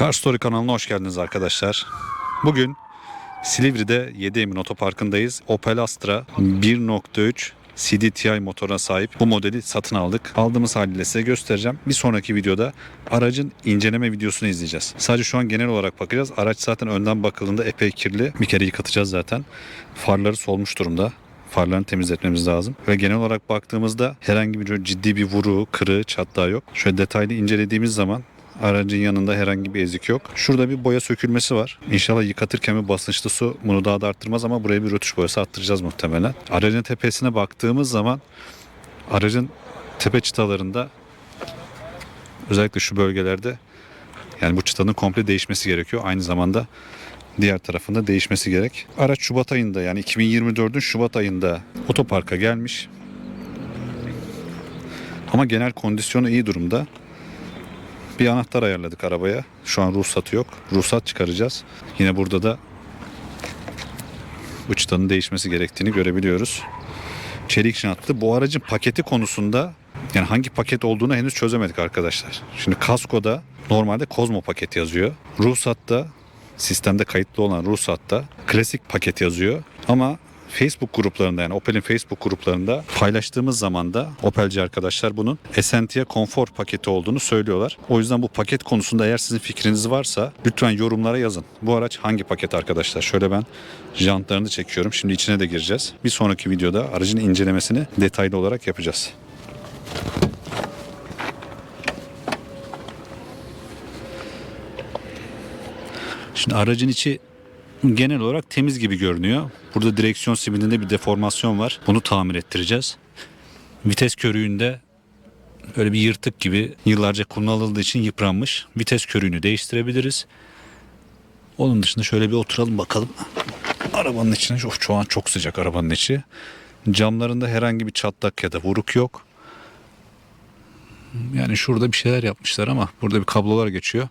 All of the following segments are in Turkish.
Car Story kanalına hoş geldiniz arkadaşlar. Bugün Silivri'de 7 Emin Otoparkı'ndayız. Opel Astra 1.3 CDTI motoruna sahip bu modeli satın aldık. Aldığımız haliyle size göstereceğim. Bir sonraki videoda aracın inceleme videosunu izleyeceğiz. Sadece şu an genel olarak bakacağız. Araç zaten önden bakıldığında epey kirli. Bir kere yıkatacağız zaten. Farları solmuş durumda. Farlarını temizletmemiz lazım. Ve genel olarak baktığımızda herhangi bir ciddi bir vuru, kırığı, çatlağı yok. Şöyle detaylı incelediğimiz zaman Aracın yanında herhangi bir ezik yok. Şurada bir boya sökülmesi var. İnşallah yıkatırken bir basınçlı su bunu daha da arttırmaz ama buraya bir rötuş boyası attıracağız muhtemelen. Aracın tepesine baktığımız zaman aracın tepe çıtalarında özellikle şu bölgelerde yani bu çıtanın komple değişmesi gerekiyor. Aynı zamanda diğer tarafında değişmesi gerek. Araç Şubat ayında yani 2024'ün Şubat ayında otoparka gelmiş. Ama genel kondisyonu iyi durumda. Bir anahtar ayarladık arabaya. Şu an ruhsatı yok. Ruhsat çıkaracağız. Yine burada da bu çıtanın değişmesi gerektiğini görebiliyoruz. Çelik jantlı. Bu aracın paketi konusunda yani hangi paket olduğunu henüz çözemedik arkadaşlar. Şimdi kaskoda normalde Kozmo paket yazıyor. Ruhsatta sistemde kayıtlı olan ruhsatta klasik paket yazıyor. Ama Facebook gruplarında yani Opel'in Facebook gruplarında paylaştığımız zaman da Opelci arkadaşlar bunun Essentia konfor paketi olduğunu söylüyorlar. O yüzden bu paket konusunda eğer sizin fikriniz varsa lütfen yorumlara yazın. Bu araç hangi paket arkadaşlar? Şöyle ben jantlarını çekiyorum. Şimdi içine de gireceğiz. Bir sonraki videoda aracın incelemesini detaylı olarak yapacağız. Şimdi aracın içi genel olarak temiz gibi görünüyor. Burada direksiyon simidinde bir deformasyon var. Bunu tamir ettireceğiz. Vites körüğünde böyle bir yırtık gibi yıllarca kullanıldığı için yıpranmış. Vites körüğünü değiştirebiliriz. Onun dışında şöyle bir oturalım bakalım. Arabanın içine of, şu an çok sıcak arabanın içi. Camlarında herhangi bir çatlak ya da vuruk yok. Yani şurada bir şeyler yapmışlar ama burada bir kablolar geçiyor.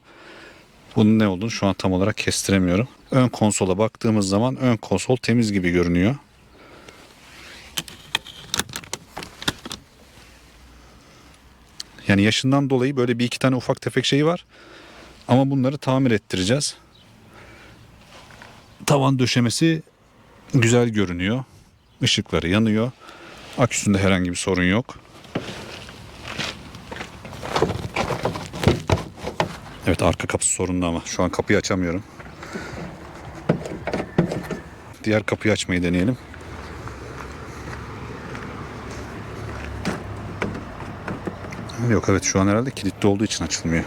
Bunun ne olduğunu şu an tam olarak kestiremiyorum. Ön konsola baktığımız zaman ön konsol temiz gibi görünüyor. Yani yaşından dolayı böyle bir iki tane ufak tefek şeyi var. Ama bunları tamir ettireceğiz. Tavan döşemesi güzel görünüyor. Işıkları yanıyor. Aküsünde herhangi bir sorun yok. Evet arka kapısı sorunlu ama şu an kapıyı açamıyorum. Diğer kapıyı açmayı deneyelim. Yok evet şu an herhalde kilitli olduğu için açılmıyor.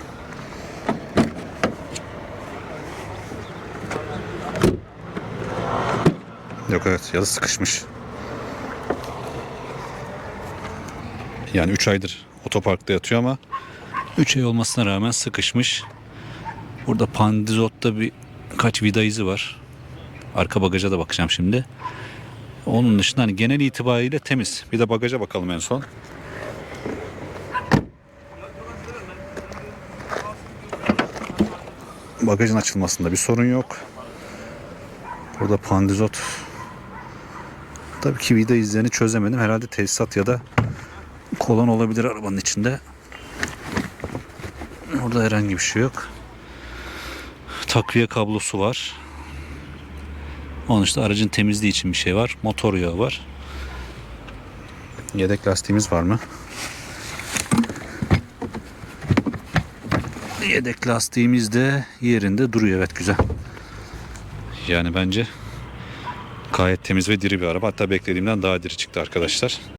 Yok evet ya da sıkışmış. Yani 3 aydır otoparkta yatıyor ama 3 ay olmasına rağmen sıkışmış. Burada pandizotta bir kaç vida izi var. Arka bagaja da bakacağım şimdi. Onun dışında hani genel itibariyle temiz. Bir de bagaja bakalım en son. Bagajın açılmasında bir sorun yok. Burada pandizot. Tabii ki vida izlerini çözemedim. Herhalde tesisat ya da kolon olabilir arabanın içinde. Orada herhangi bir şey yok. Takviye kablosu var. Onun işte aracın temizliği için bir şey var. Motor yağı var. Yedek lastiğimiz var mı? Yedek lastiğimiz de yerinde duruyor. Evet güzel. Yani bence gayet temiz ve diri bir araba. Hatta beklediğimden daha diri çıktı arkadaşlar.